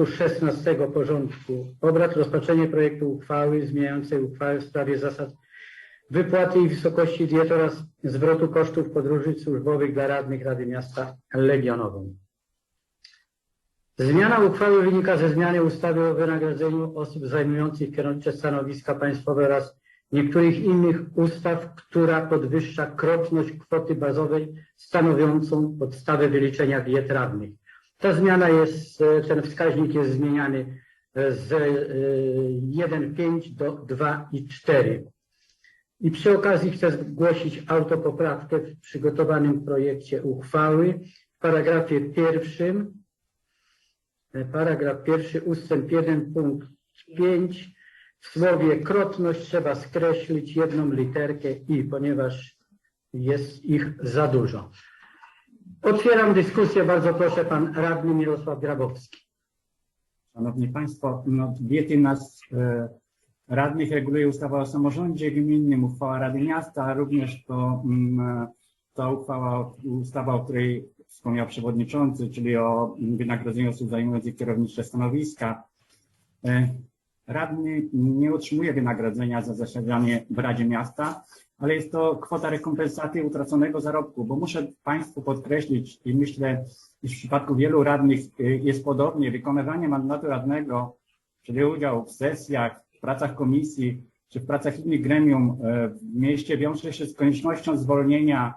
punktu 16 porządku obrad rozpatrzenie projektu uchwały zmieniającej uchwałę w sprawie zasad wypłaty i wysokości diet oraz zwrotu kosztów podróży służbowych dla radnych Rady Miasta Legionową. Zmiana uchwały wynika ze zmiany ustawy o wynagrodzeniu osób zajmujących kierownicze stanowiska państwowe oraz niektórych innych ustaw, która podwyższa krotność kwoty bazowej stanowiącą podstawę wyliczenia diet radnych. Ta zmiana jest, e, ten wskaźnik jest zmieniany e, z e, 1,5 do 2,4. I przy okazji chcę zgłosić autopoprawkę w przygotowanym projekcie uchwały w paragrafie pierwszym, e, paragraf pierwszy, ustęp 1, punkt 5, w słowie krotność trzeba skreślić jedną literkę i, ponieważ jest ich za dużo. Otwieram dyskusję. Bardzo proszę, pan radny Mirosław Grabowski. Szanowni Państwo, no, diety nas e, radnych reguluje ustawa o samorządzie gminnym, uchwała Rady Miasta, a również to, mm, ta uchwała, ustawa, o której wspomniał przewodniczący, czyli o wynagrodzeniu osób zajmujących kierownicze stanowiska. E, Radny nie otrzymuje wynagrodzenia za zasiadanie w Radzie Miasta, ale jest to kwota rekompensaty utraconego zarobku, bo muszę Państwu podkreślić i myślę, iż w przypadku wielu radnych y, jest podobnie, wykonywanie mandatu radnego, czyli udział w sesjach, w pracach komisji czy w pracach innych gremium e, w mieście wiąże się z koniecznością zwolnienia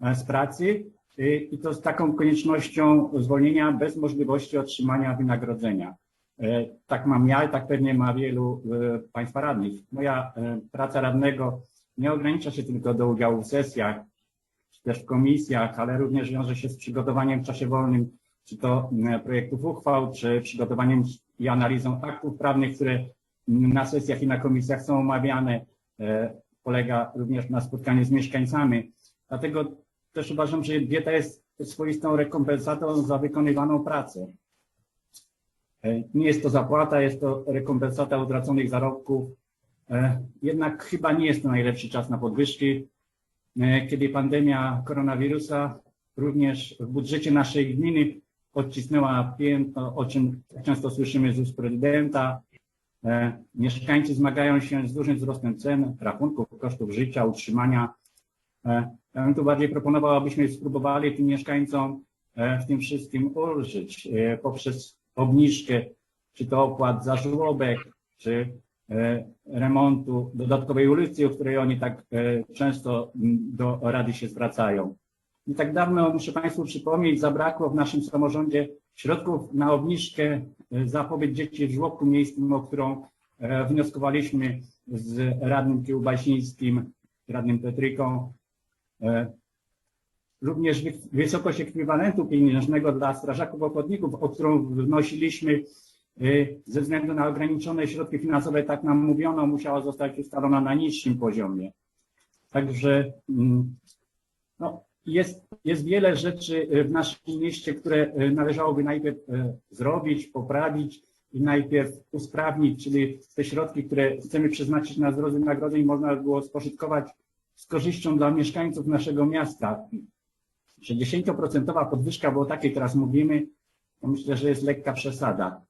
e, z pracy y, i to z taką koniecznością zwolnienia bez możliwości otrzymania wynagrodzenia. E, Tak mam ja i tak pewnie ma wielu Państwa radnych. Moja e, praca radnego nie ogranicza się tylko do udziału w sesjach, czy też w komisjach, ale również wiąże się z przygotowaniem w czasie wolnym, czy to m, projektów uchwał, czy przygotowaniem i analizą aktów prawnych, które m, na sesjach i na komisjach są omawiane. E, Polega również na spotkaniu z mieszkańcami. Dlatego też uważam, że dieta jest swoistą rekompensatą za wykonywaną pracę. E, Nie jest to zapłata, jest to rekompensata utraconych zarobków. E, Jednak chyba nie jest to najlepszy czas na podwyżki, e, kiedy pandemia koronawirusa również w budżecie naszej gminy odcisnęła piętno, o czym często słyszymy z ust prezydenta. E, Mieszkańcy zmagają się z dużym wzrostem cen, rachunków, kosztów życia, utrzymania. Ja bym tu bardziej proponował, abyśmy spróbowali tym mieszkańcom w tym wszystkim ulżyć poprzez obniżkę, czy to opłat za żłobek, czy remontu dodatkowej ulicy, o której oni tak e, często m, do Rady się zwracają. Nie tak dawno, muszę Państwu przypomnieć, zabrakło w naszym samorządzie środków na obniżkę e, za pobyt dzieci w żłobku miejskim, o którą e, wnioskowaliśmy z radnym Kiełbasińskim, radnym Petryką. E, Również wy- wysokość ekwiwalentu pieniężnego dla strażaków ochotników, o którą wnosiliśmy ze względu na ograniczone środki finansowe, tak nam mówiono, musiała zostać ustalona na niższym poziomie. Także mm, no, jest, jest wiele rzeczy y, w naszym mieście, które y, należałoby najpierw y, zrobić, poprawić i najpierw usprawnić, czyli te środki, które chcemy przeznaczyć na wzrost wynagrodzeń, można było spożytkować z korzyścią dla mieszkańców naszego miasta. 60% podwyżka, bo o takiej teraz mówimy, myślę, że jest lekka przesada.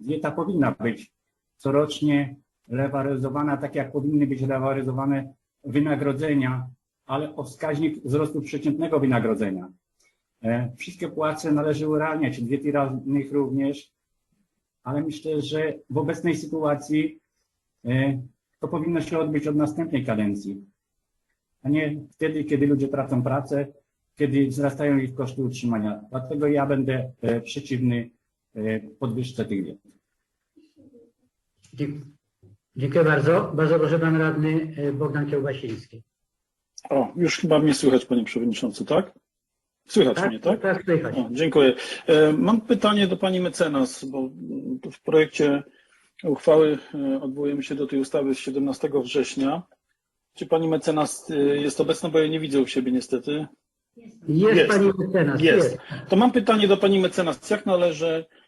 Dieta powinna być corocznie rewaryzowana, tak jak powinny być rewaryzowane wynagrodzenia, ale o wskaźnik wzrostu przeciętnego wynagrodzenia. E, Wszystkie płace należy urealniać, diety radnych również, ale myślę, że w obecnej sytuacji e, to powinno się odbyć od następnej kadencji, a nie wtedy, kiedy ludzie tracą pracę, kiedy wzrastają ich koszty utrzymania. Dlatego ja będę e, przeciwny podwyżce tych diet. Dziękuję bardzo. Bardzo proszę, pan radny e, Bogdan Kiełbasiński. O, już chyba mnie słychać, panie przewodniczący, tak? Słychać mnie, tak? Tak, słychać. O, dziękuję. E, Mam pytanie do pani mecenas, bo w projekcie uchwały e, odwołujemy się do tej ustawy z 17 września. Czy pani mecenas e, jest obecna, bo ja nie widzę u siebie niestety. Jest, Jest. pani mecenas. Jest. To mam pytanie do pani mecenas. Jak należy e,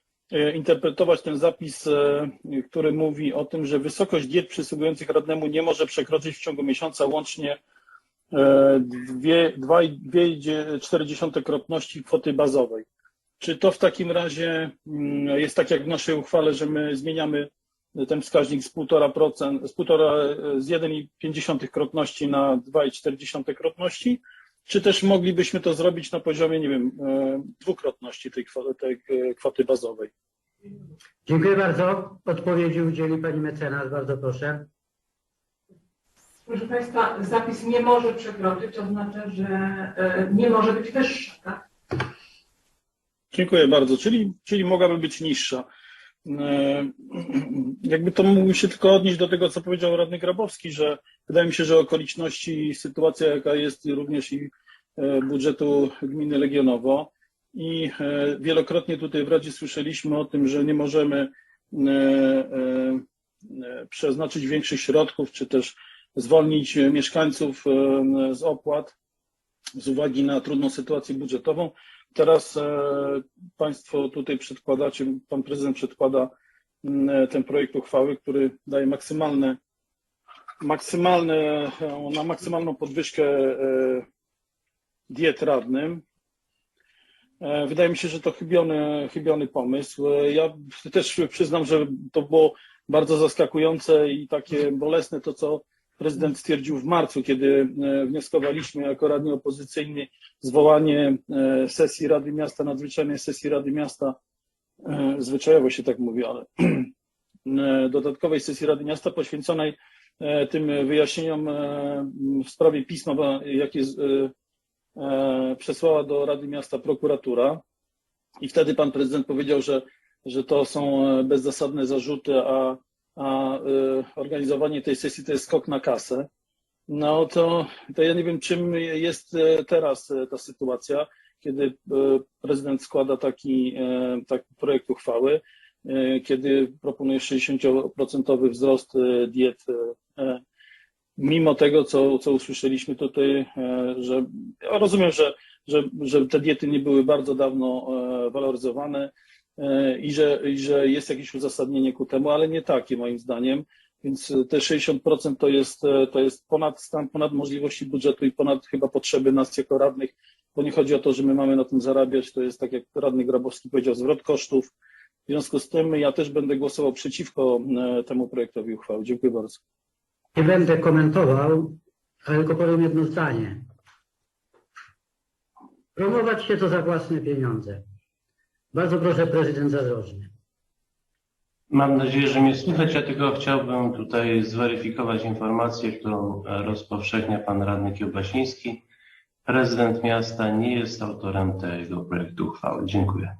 interpretować ten zapis, e, który mówi o tym, że wysokość diet przysługujących radnemu nie może przekroczyć w ciągu miesiąca łącznie e, dwie- dwa i- dwie i dzie- cztery dziesiąte krotności kwoty bazowej. Czy to w takim razie mm, jest tak jak w naszej uchwale, że my zmieniamy ten wskaźnik z 1,5%, z, 1,5, z 1,5 krotności na 2,4 krotności? Czy też moglibyśmy to zrobić na poziomie, nie wiem, e, dwukrotności tej kwoty, tej e, kwoty bazowej? Dziękuję bardzo. Odpowiedzi udzieli pani mecenas. Bardzo proszę. Proszę Państwa, zapis nie może przekroczyć, to znaczy, że e, nie może być wyższa, tak? Dziękuję bardzo. Czyli, czyli mogłaby być niższa. Jakby to mógłbym się tylko odnieść do tego, co powiedział radny Grabowski, że wydaje mi się, że okoliczności, sytuacja, jaka jest również i e, budżetu gminy Legionowo i e, wielokrotnie tutaj w Radzie słyszeliśmy o tym, że nie możemy e, przeznaczyć większych środków, czy też zwolnić mieszkańców z opłat z uwagi na trudną sytuację budżetową. Teraz Państwo tutaj przedkładacie, Pan Prezydent przedkłada ten projekt uchwały, który daje maksymalne, maksymalne, e, na maksymalną podwyżkę e, diet radnym. E, Wydaje mi się, że to chybiony, chybiony pomysł. Ja też przyznam, że to było bardzo zaskakujące i takie bolesne to, co prezydent stwierdził w marcu, kiedy wnioskowaliśmy jako radni opozycyjni zwołanie sesji Rady Miasta, nadzwyczajnej sesji Rady Miasta, zwyczajowo się tak mówi, ale dodatkowej sesji Rady Miasta poświęconej tym wyjaśnieniom e, w sprawie pisma, jakie e, e, przesłała do Rady Miasta prokuratura. I wtedy pan prezydent powiedział, że, że to są e, bezzasadne zarzuty, a, a e, organizowanie tej sesji to jest skok na kasę. No to, to ja nie wiem, czym jest e, teraz e, ta sytuacja, kiedy e, prezydent składa taki, e, taki projekt uchwały, e, kiedy proponuje 60% wzrost e, diet, e, e, mimo tego, co, co usłyszeliśmy tutaj, e, że ja rozumiem, że, że, że te diety nie były bardzo dawno e, waloryzowane e, i że, i że jest jakieś uzasadnienie ku temu, ale nie takie moim zdaniem. Więc te 60% to jest, e, to jest ponad stan, ponad możliwości budżetu i ponad chyba potrzeby nas jako radnych, bo nie chodzi o to, że my mamy na tym zarabiać, to jest tak jak radny Grabowski powiedział, zwrot kosztów. W związku z tym ja też będę głosował przeciwko e, temu projektowi uchwały. Dziękuję bardzo. Nie będę komentował, ale tylko powiem jedno zdanie. Promować się to za własne pieniądze. Bardzo proszę prezydent Zadrożny. Mam nadzieję, że mnie słychać. Ja tylko chciałbym tutaj zweryfikować informację, którą e, rozpowszechnia pan radny Kiełbasiński. Prezydent miasta nie jest autorem tego projektu uchwały. Dziękuję.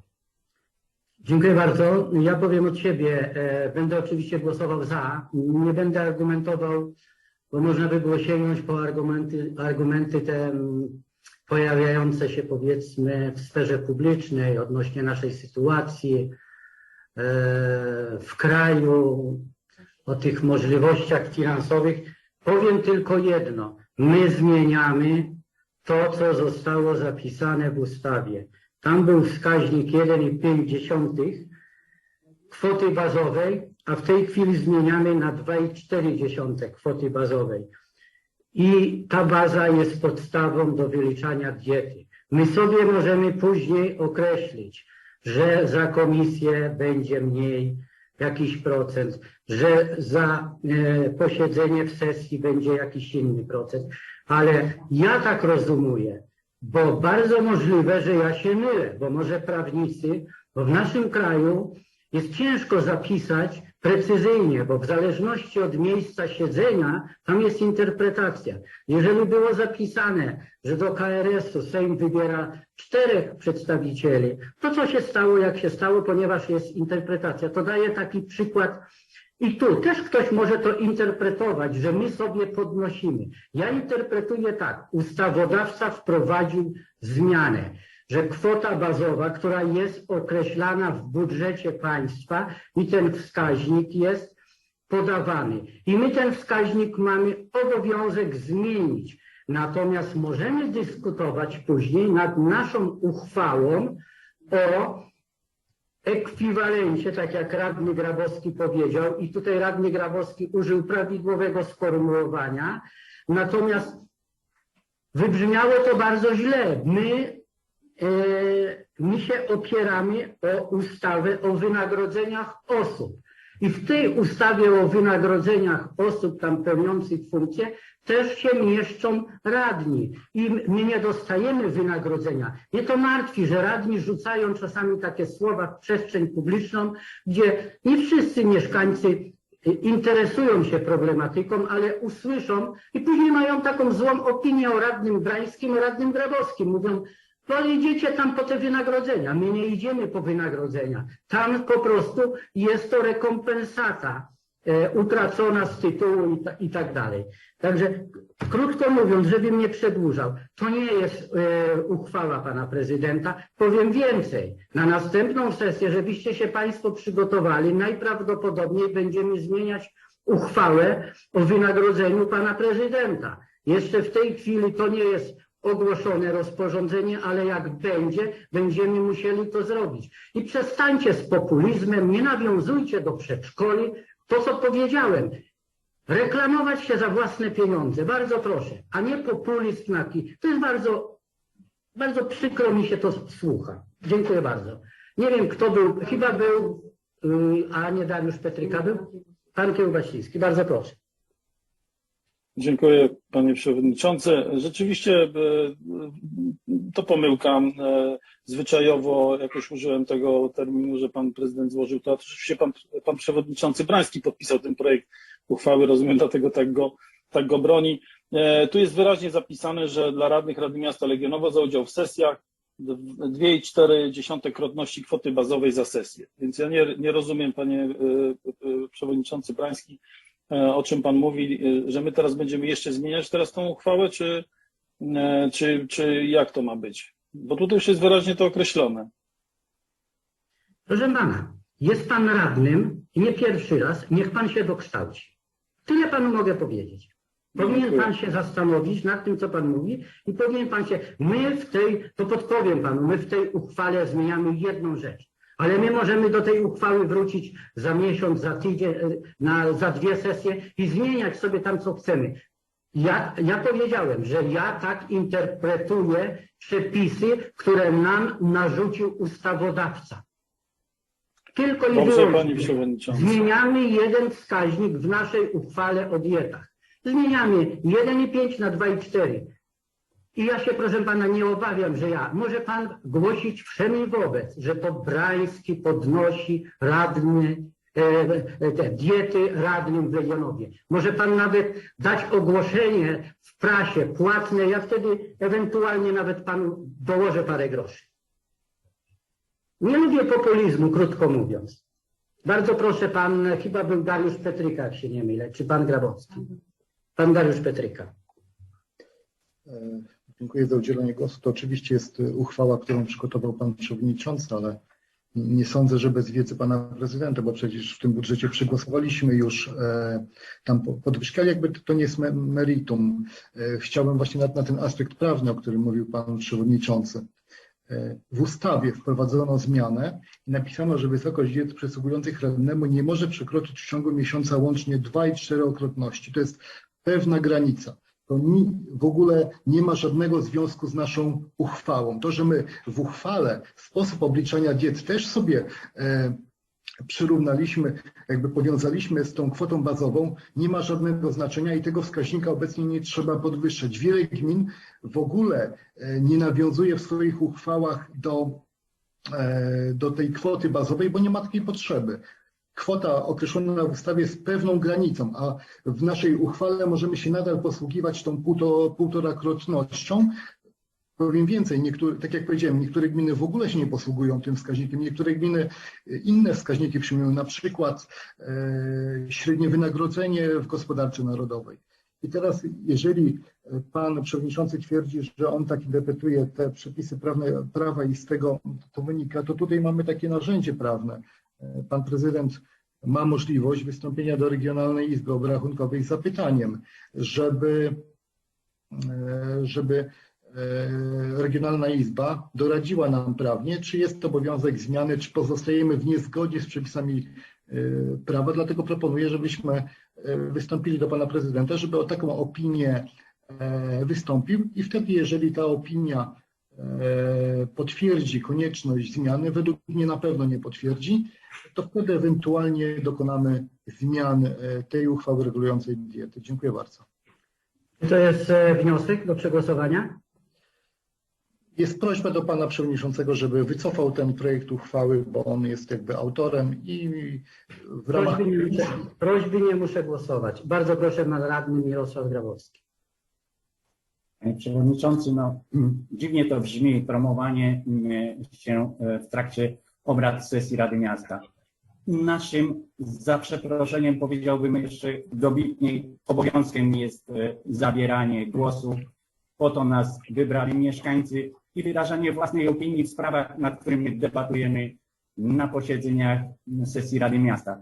Dziękuję bardzo. Ja powiem od siebie, e, będę oczywiście głosował za. Nie będę argumentował, bo można by było sięgnąć po argumenty, argumenty te mm, pojawiające się powiedzmy w sferze publicznej odnośnie naszej sytuacji e, w kraju, o tych możliwościach finansowych. Powiem tylko jedno. My zmieniamy to, co zostało zapisane w ustawie. Tam był wskaźnik 1,5 kwoty bazowej, a w tej chwili zmieniamy na 2,4 kwoty bazowej. I ta baza jest podstawą do wyliczania diety. My sobie możemy później określić, że za komisję będzie mniej jakiś procent, że za e, posiedzenie w sesji będzie jakiś inny procent. Ale ja tak rozumuję, bo bardzo możliwe, że ja się mylę, bo może prawnicy, bo w naszym kraju jest ciężko zapisać precyzyjnie, bo w zależności od miejsca siedzenia tam jest interpretacja. Jeżeli było zapisane, że do KRS-u Sejm wybiera czterech przedstawicieli, to co się stało, jak się stało, ponieważ jest interpretacja. To daje taki przykład i tu też ktoś może to interpretować, że my sobie podnosimy. Ja interpretuję tak. Ustawodawca wprowadził zmianę, że kwota bazowa, która jest określana w budżecie państwa i ten wskaźnik jest podawany. I my ten wskaźnik mamy obowiązek zmienić. Natomiast możemy dyskutować później nad naszą uchwałą o ekwiwalencie, tak jak radny Grabowski powiedział, i tutaj radny Grabowski użył prawidłowego sformułowania, natomiast wybrzmiało to bardzo źle. My e, my się opieramy o ustawę o wynagrodzeniach osób. I w tej ustawie o wynagrodzeniach osób tam pełniących funkcje też się mieszczą radni. I my nie dostajemy wynagrodzenia. Mnie to martwi, że radni rzucają czasami takie słowa w przestrzeń publiczną, gdzie nie wszyscy mieszkańcy y, interesują się problematyką, ale usłyszą i później mają taką złą opinię o radnym Brańskim, o radnym Grabowskim. Mówią, no idziecie tam po te wynagrodzenia. My nie idziemy po wynagrodzenia. Tam po prostu jest to rekompensata e, utracona z tytułu i, ta, i tak dalej. Także krótko mówiąc, żebym nie przedłużał, to nie jest e, uchwała pana prezydenta. Powiem więcej. Na następną sesję, żebyście się państwo przygotowali, najprawdopodobniej będziemy zmieniać uchwałę o wynagrodzeniu pana prezydenta. Jeszcze w tej chwili to nie jest ogłoszone rozporządzenie, ale jak będzie, będziemy musieli to zrobić. I przestańcie z populizmem, nie nawiązujcie do przedszkoli. To, co powiedziałem, reklamować się za własne pieniądze, bardzo proszę, a nie populizm na kij. To jest bardzo, bardzo przykro mi się to słucha. Dziękuję bardzo. Nie wiem, kto był, chyba był, yy, a nie Dariusz Petryka był? Pan Kiełbasiński, bardzo proszę. Dziękuję panie przewodniczący. Rzeczywiście e, to pomyłka. E, Zwyczajowo jakoś użyłem tego terminu, że pan prezydent złożył to. Oczywiście pan, pan przewodniczący Brański podpisał ten projekt uchwały, rozumiem, dlatego tak go, tak go broni. E, Tu jest wyraźnie zapisane, że dla radnych Rady Miasta Legionowo za udział w sesjach 2,4 krotności kwoty bazowej za sesję. Więc ja nie, nie rozumiem, panie przewodniczący Brański, o czym pan mówi, e, że my teraz będziemy jeszcze zmieniać teraz tą uchwałę, czy, e, czy, czy jak to ma być? Bo tutaj już jest wyraźnie to określone. Proszę pana, jest pan radnym i nie pierwszy raz, niech pan się dokształci. Tyle panu mogę powiedzieć. Powinien Dziękuję. pan się zastanowić nad tym, co pan mówi i powinien pan się, my w tej, to podpowiem panu, my w tej uchwale zmieniamy jedną rzecz. Ale my możemy do tej uchwały wrócić za miesiąc, za tydzień, e, na, za dwie sesje i zmieniać sobie tam, co chcemy. Ja, ja powiedziałem, że ja tak interpretuję przepisy, które nam narzucił ustawodawca. Tylko i wyłącznie. Zmieniamy jeden wskaźnik w naszej uchwale o dietach. Zmieniamy 1,5 na 2,4. I ja się, proszę pana, nie obawiam, że ja. Może pan głosić wszemi wobec, że to Brański podnosi radny, e, e, te diety radnym w Legionowie. Może pan nawet dać ogłoszenie w prasie płatne, ja wtedy ewentualnie nawet panu dołożę parę groszy. Nie lubię populizmu, krótko mówiąc. Bardzo proszę, pan, chyba był Dariusz Petryka, jak się nie mylę, czy pan Grabowski? Pan Dariusz Petryka. Dziękuję za udzielenie głosu. To oczywiście jest e, uchwała, którą przygotował Pan Przewodniczący, ale nie sądzę, że bez wiedzy Pana Prezydenta, bo przecież w tym budżecie przegłosowaliśmy już e, tam po- podwyżki, ale jakby to- nie jest me- meritum. E, Chciałbym właśnie na, na ten aspekt prawny, o którym mówił Pan Przewodniczący. E, W ustawie wprowadzono zmianę i napisano, że wysokość diet przysługujących radnemu nie może przekroczyć w ciągu miesiąca łącznie 2,4-krotności. To jest pewna granica to w ogóle nie ma żadnego związku z naszą uchwałą. To, że my w uchwale sposób obliczania diet też sobie e, przyrównaliśmy, jakby powiązaliśmy z tą kwotą bazową, nie ma żadnego znaczenia i tego wskaźnika obecnie nie trzeba podwyższać. Wiele gmin w ogóle e, nie nawiązuje w swoich uchwałach do, e, do tej kwoty bazowej, bo nie ma takiej potrzeby. Kwota określona w ustawie jest pewną granicą, a w naszej uchwale możemy się nadal posługiwać tą półto, półtora krotnością. Powiem więcej, niektóre, tak jak powiedziałem, niektóre gminy w ogóle się nie posługują tym wskaźnikiem, niektóre gminy inne wskaźniki przyjmują, na przykład e, średnie wynagrodzenie w gospodarce narodowej. I teraz, jeżeli pan przewodniczący twierdzi, że on tak interpretuje te przepisy prawne, prawa i z tego to wynika, to tutaj mamy takie narzędzie prawne. E, Pan prezydent ma możliwość wystąpienia do Regionalnej Izby Obrachunkowej z zapytaniem, żeby, e, żeby e, Regionalna Izba doradziła nam prawnie, czy jest obowiązek zmiany, czy pozostajemy w niezgodzie z przepisami prawa. Dlatego proponuję, żebyśmy wystąpili do pana prezydenta, żeby o taką opinię wystąpił i wtedy, jeżeli ta opinia potwierdzi konieczność zmiany, według mnie na pewno nie potwierdzi, to wtedy ewentualnie dokonamy zmian e, tej uchwały regulującej diety. Dziękuję bardzo. Czy to jest e, wniosek do przegłosowania? Jest prośba do pana przewodniczącego, żeby wycofał ten projekt uchwały, bo on jest jakby autorem i w ramach. Prośby nie, muszę, prośby nie muszę głosować. Bardzo proszę, pan radny Mirosław Grabowski. Panie Przewodniczący, no dziwnie to brzmi promowanie mm, się e, w trakcie obrad sesji Rady Miasta. Naszym, za przeproszeniem powiedziałbym jeszcze dobitniej, obowiązkiem jest e, zabieranie głosu. Po to nas wybrali mieszkańcy i wyrażanie własnej opinii w sprawach, nad którymi debatujemy na posiedzeniach sesji Rady Miasta.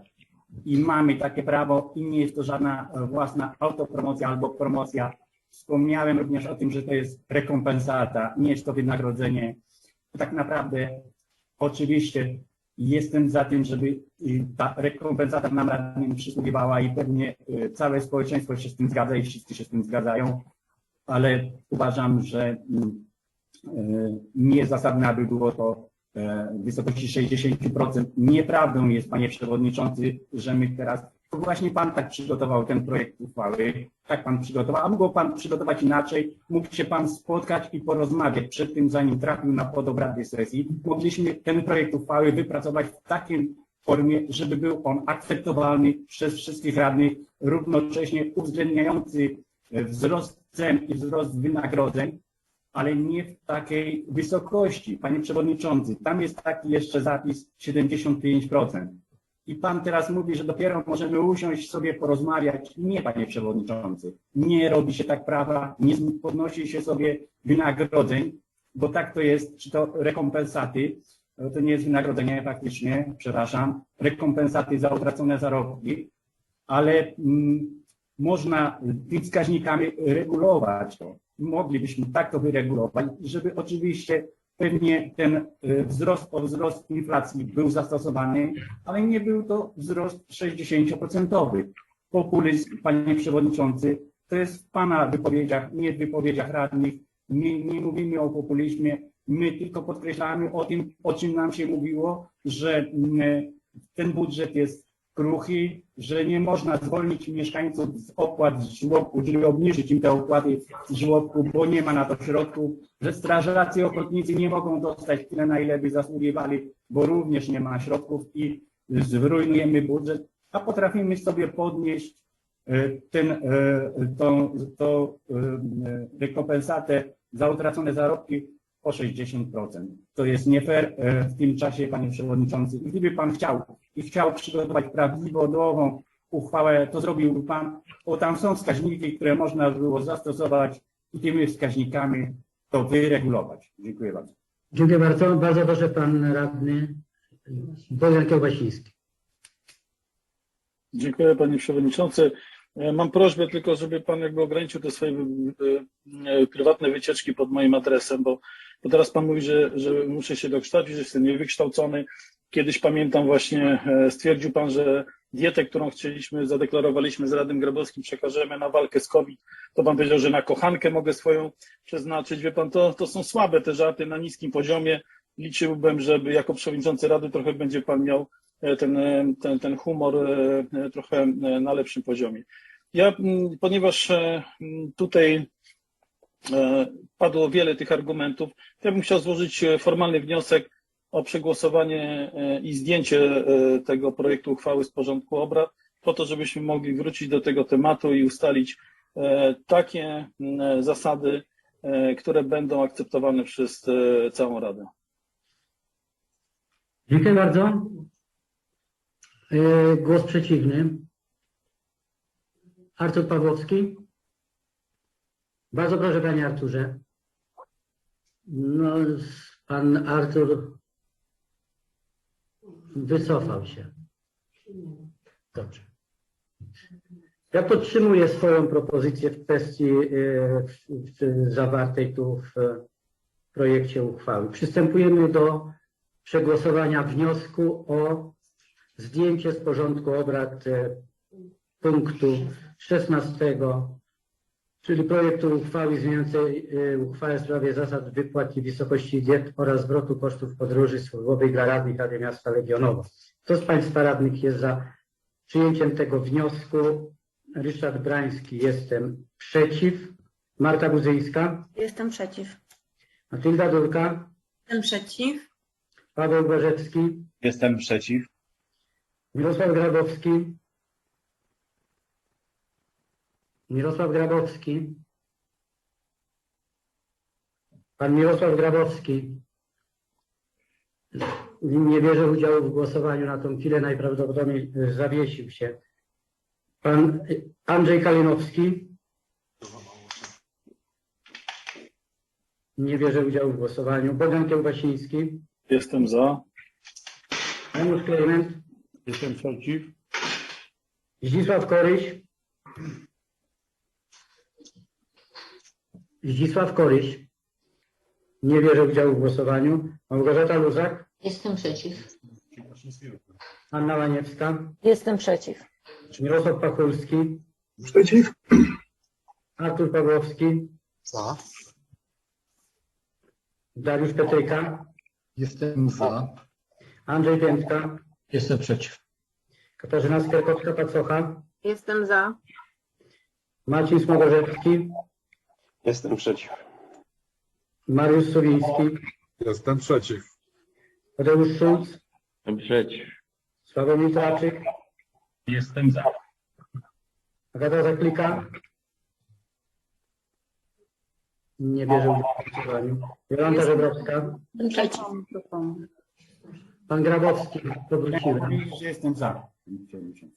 I mamy takie prawo i nie jest to żadna własna autopromocja albo promocja Wspomniałem również o tym, że to jest rekompensata, nie jest to wynagrodzenie. Tak naprawdę, oczywiście, jestem za tym, żeby y, ta rekompensata nam radnym przysługiwała i pewnie y, całe społeczeństwo się z tym zgadza i wszyscy się z tym zgadzają, ale uważam, że mm, y, niezasadne, aby było to e, w wysokości 60%. Nieprawdą jest, panie przewodniczący, że my teraz to właśnie pan tak przygotował ten projekt uchwały, tak pan przygotował, a mógł pan przygotować inaczej, mógł się pan spotkać i porozmawiać przed tym, zanim trafił na podobrady sesji. Mogliśmy ten projekt uchwały wypracować w takiej formie, żeby był on akceptowalny przez wszystkich radnych, równocześnie uwzględniający wzrost cen i wzrost wynagrodzeń, ale nie w takiej wysokości. Panie Przewodniczący, tam jest taki jeszcze zapis 75%. I pan teraz mówi, że dopiero możemy usiąść sobie porozmawiać. Nie, panie przewodniczący. Nie robi się tak prawa, nie podnosi się sobie wynagrodzeń, bo tak to jest, czy to rekompensaty, to nie jest wynagrodzenie faktycznie, przepraszam, rekompensaty za utracone zarobki, ale mm, można tymi wskaźnikami regulować to. Moglibyśmy tak to wyregulować, żeby oczywiście Pewnie ten y, wzrost o wzrost inflacji był zastosowany, ale nie był to wzrost 60%. Populizm, panie przewodniczący, to jest w pana wypowiedziach, nie w wypowiedziach radnych. Nie, nie mówimy o populizmie, my tylko podkreślamy o tym, o czym nam się mówiło, że mm, ten budżet jest kruchy, że nie można zwolnić mieszkańców z opłat z żłobku, czyli obniżyć im te opłaty z żłobku, bo nie ma na to środków, że strażacy ochotnicy nie mogą dostać tyle, na ile by zasługiwali, bo również nie ma środków i zrujnujemy budżet, a potrafimy sobie podnieść e, ten, e, tą, tą e, rekompensatę za utracone zarobki o 60%. To jest nie fair w tym czasie, panie przewodniczący. I gdyby pan chciał i chciał przygotować prawidłową uchwałę, to zrobiłby pan, bo tam są wskaźniki, które można było zastosować i tymi wskaźnikami to wyregulować. Dziękuję bardzo. Dziękuję bardzo. Bardzo proszę, pan radny Bogdan Kiełbasiński. Dziękuję panie przewodniczący. E, Mam prośbę tylko, żeby pan jakby ograniczył te swoje e, e, prywatne wycieczki pod moim adresem, bo, bo teraz pan mówi, że, że muszę się dokształcić, że jestem niewykształcony. Kiedyś pamiętam właśnie, stwierdził pan, że dietę, którą chcieliśmy, zadeklarowaliśmy z Radym Grabowskim, przekażemy na walkę z COVID. To pan powiedział, że na kochankę mogę swoją przeznaczyć. Wie pan, to, to są słabe te żarty na niskim poziomie. Liczyłbym, żeby jako przewodniczący Rady trochę będzie pan miał ten, ten, ten humor trochę na lepszym poziomie. Ja, ponieważ tutaj padło wiele tych argumentów, ja bym chciał złożyć formalny wniosek o przegłosowanie i zdjęcie tego projektu uchwały z porządku obrad, po to, żebyśmy mogli wrócić do tego tematu i ustalić takie zasady, które będą akceptowane przez całą Radę. Dziękuję bardzo. E, Głos przeciwny. Artur Pawłowski. Bardzo proszę, panie Arturze. No, pan Artur wycofał się. Dobrze. Ja podtrzymuję swoją propozycję w kwestii e, zawartej tu w projekcie uchwały. Przystępujemy do przegłosowania wniosku o zdjęcie z porządku obrad e, punktu 16 czyli projektu uchwały zmieniającej y, uchwałę w sprawie zasad wypłat i wysokości diet oraz zwrotu kosztów podróży służbowej dla radnych Rady Miasta Legionowo. Kto z Państwa radnych jest za przyjęciem tego wniosku? Ryszard Brański, jestem przeciw. Marta Budzyńska, Jestem przeciw. Matylda Durka, Jestem przeciw. Paweł Gorzecki, Jestem przeciw. Mirosław Grabowski. Mirosław Grabowski. Pan Mirosław Grabowski nie bierze udziału w głosowaniu na tą chwilę, najprawdopodobniej e, zawiesił się. Pan e, Andrzej Kalinowski nie bierze udziału w głosowaniu. Bogdan Kiełbasiński. Jestem za. Janusz Klejment. Jestem przeciw. Zdzisław Koryś. Zdzisław Koryś. Nie bierze udziału w głosowaniu. Małgorzata Luzak. Jestem przeciw. Anna Łaniewska. Jestem przeciw. Mirosław Pachulski. Przeciw. Artur Pawłowski. Za. Dariusz Petryka. Jestem za. Andrzej Piętka. Jestem przeciw. Katarzyna Skerkowska-Pacocha. Jestem za. Marcin Smogorzewski. Jestem przeciw. Mariusz Suwiński. Jestem przeciw. Tadeusz Szulc. Jestem przeciw. Sławomir Traczyk. Jestem za. Agata Zaklika. Nie bierze udziału w głosowaniu. Jolanta Żebrowska. Przeciw. Pan Grabowski. Że jestem za. panie przewodniczący.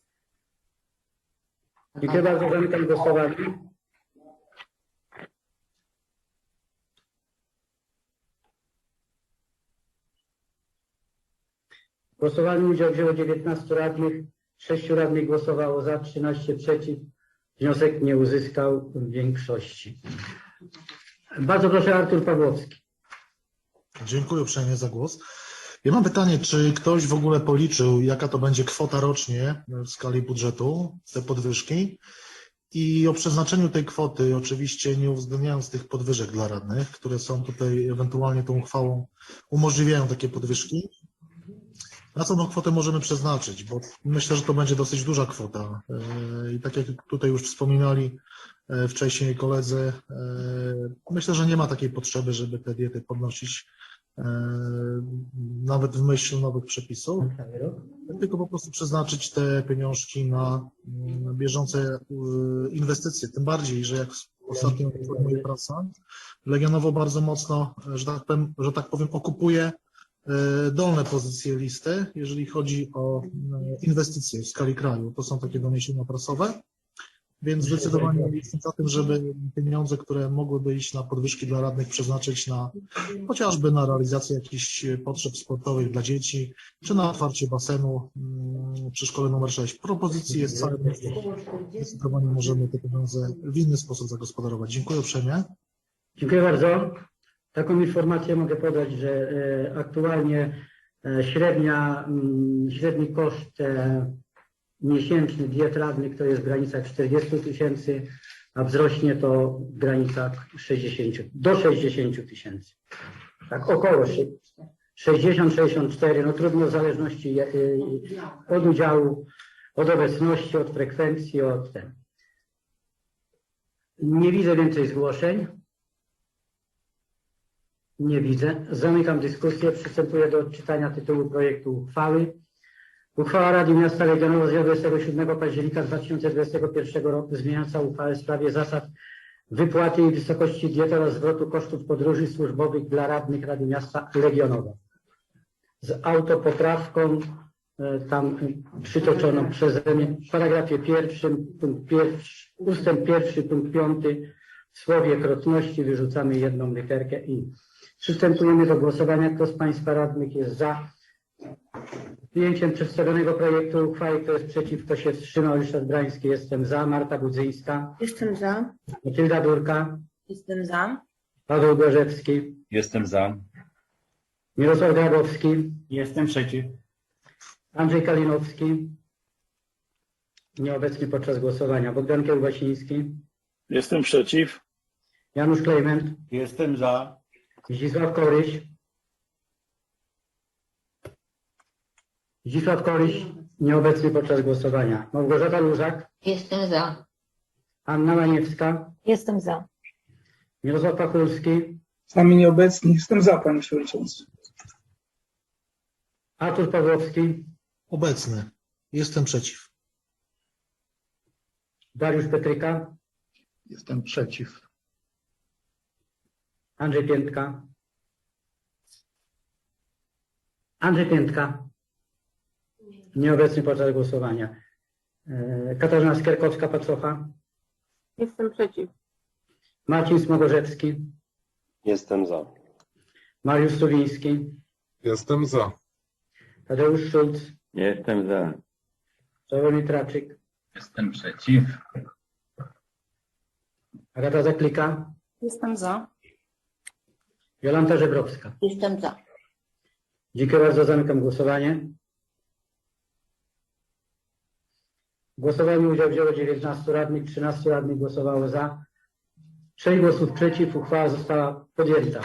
Dziękuję bardzo. Zamykam głosowanie. W głosowaniu udział wzięło 19 radnych, 6 radnych głosowało za, 13 przeciw. Wniosek nie uzyskał większości. Bardzo proszę Artur Pawłowski. Dziękuję uprzejmie za głos. Ja mam pytanie, czy ktoś w ogóle policzył, jaka to będzie kwota rocznie w skali budżetu, te podwyżki? I o przeznaczeniu tej kwoty, oczywiście nie uwzględniając tych podwyżek dla radnych, które są tutaj ewentualnie tą uchwałą umożliwiają takie podwyżki. Na co tą kwotę możemy przeznaczyć? Bo myślę, że to będzie dosyć duża kwota. Yy, I tak jak tutaj już wspominali e, wcześniej koledzy, e, myślę, że nie ma takiej potrzeby, żeby te diety podnosić e, nawet w myśl nowych przepisów, tylko po prostu przeznaczyć te pieniążki na mm, bieżące e, inwestycje. Tym bardziej, że jak ostatnio informuje prasa, Legionowo bardzo mocno, e, że tak powiem, że tak powiem okupuje e, dolne pozycje listy, jeżeli chodzi o e, inwestycje w skali kraju. To są takie doniesienia prasowe. Więc zdecydowanie jestem za tym, żeby pieniądze, które mogłyby iść na podwyżki dla radnych, przeznaczyć na chociażby na realizację jakichś potrzeb sportowych dla dzieci, czy na otwarcie basenu mm, przy szkole numer 6. Propozycji jest całe mnóstwo. Zdecydowanie możemy te pieniądze w inny sposób zagospodarować. Dziękuję uprzejmie. Dziękuję bardzo. Taką informację mogę podać, że e, aktualnie e, średnia, mm, średni koszt e, miesięczny diet radnych to jest w granicach 40 tysięcy, a wzrośnie to w granicach 60, do 60 tysięcy. Tak, około 60-64, no trudno w zależności od udziału, od obecności, od frekwencji, od ten. Nie widzę więcej zgłoszeń. Nie widzę. Zamykam dyskusję. Przystępuję do odczytania tytułu projektu uchwały. Uchwała Rady Miasta Legionowo z dnia 27 października 2021 roku zmieniająca uchwałę w sprawie zasad wypłaty i wysokości diety oraz zwrotu kosztów podróży służbowych dla radnych Rady Miasta Legionowo. Z autopoprawką e, tam przytoczoną przeze mnie w paragrafie pierwszym, punkt pierwszy, ustęp pierwszy, punkt piąty w słowie krotności wyrzucamy jedną literkę i przystępujemy do głosowania. Kto z Państwa radnych jest za przyjęciem przedstawionego projektu uchwały, kto jest przeciw, kto się wstrzymał, Ryszard Brański, jestem za, Marta Budzyńska, Jestem za. Matylda Durka, Jestem za. Paweł Gorzewski, Jestem za. Mirosław Grabowski, Jestem przeciw. Andrzej Kalinowski, nieobecny podczas głosowania, Bogdan Kiełbasiński, Jestem przeciw. Janusz Klejment, Jestem za. Zdzisław Koryś. Zdzisław Koryś, nieobecny podczas głosowania. Małgorzata Luzak, Jestem za. Anna Maniewska, Jestem za. Mirosław Pachulski, Sami nieobecni. Jestem za, panie przewodniczący. Artur Pawłowski, Obecny. Jestem przeciw. Dariusz Petryka, Jestem przeciw. Andrzej Piętka. Andrzej Piętka. Nieobecny podczas głosowania. E, Katarzyna Skierkowska-Pacocha. Jestem przeciw. Marcin Smogorzewski. Jestem za. Mariusz Suwiński. Jestem za. Tadeusz Szulc. Jestem za. Sławomir Traczyk. Jestem przeciw. Agata Zaklika. Jestem za. Jolanta Żebrowska. Jestem za. Dziękuję bardzo. Zamykam głosowanie. W głosowaniu udział wzięło 19 radnych, 13 radnych głosowało za. 6 głosów przeciw. Uchwała została podjęta.